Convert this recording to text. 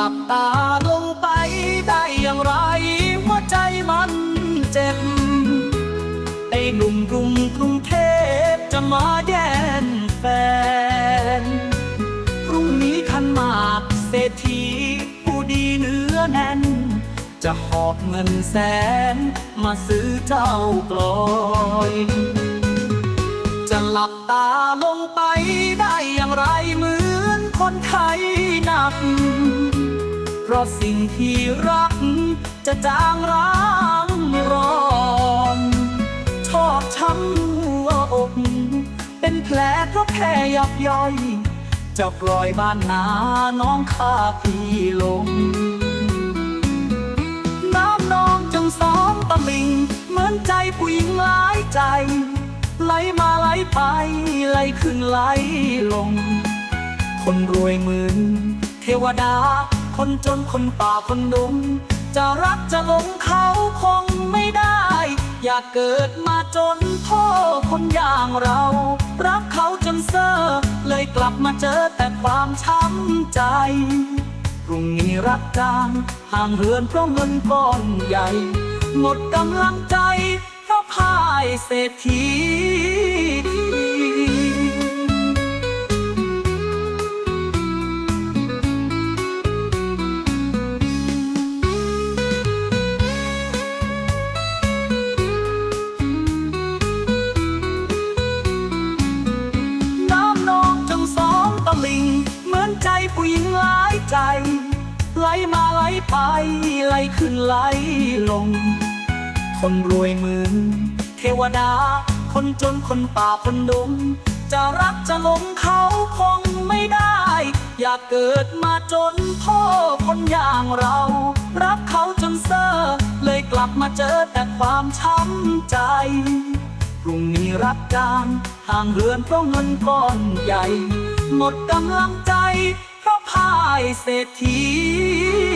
หลับตาลงไปได้อย่างไร หัวใจมันเจ็บ ไอ้หนุ่มกรุงกรุงเทพจะมาแย่งแฟน พรุ่งนี้ขันหมากเศรษฐีผู้ดีเนื้อแน่น จะหอบเงินแสนมาซื้อเจ้ากลอย จะหลับตาลงไปได้ เพราะสิ่งที่รัก จะจางร้างร้อนชอบช้ำหัวอก เป็นแผลเพราะแค่ยับย่อย จะปล่อยบ้านนาน้องข้าพี่ลง น้ำนองจังสองตะลิง เหมือนใจผู้หญิงหลายใจ ไหลมาไหลไป ไหลขึ้นไหลลง คนรวยหมืนเทวดา คนจนคนป่าคนดุมจะรักจะหลงเขาคงไม่ได้ อยากเกิดมาจนพ่อคนอย่างเรา รักเขาจนเซอร์เลยกลับมาเจอแต่ความช้ำใจพรุ่งนี้รักจางห่างเหินเพราะเงินก้อนใหญ่ หมดกำลังใจเพราะพ่ายเศรษฐี ไหลมาไหลไปไหลขึ้นไหลลง คนรวยหมืนเทวดา คนจนคนป่าคนดง จะรักจะหลงเขาคงไม่ได้ อยากเกิดมาจนพ่อคนอย่างเรา รักเขาจนเซอร์เลยกลับมาเจอแต่ความช้ำใจพรุ่งนี้รักางห่างเหือนเพราะเงินก้อนใหญ่ หมดกำลังใจ เศรษฐี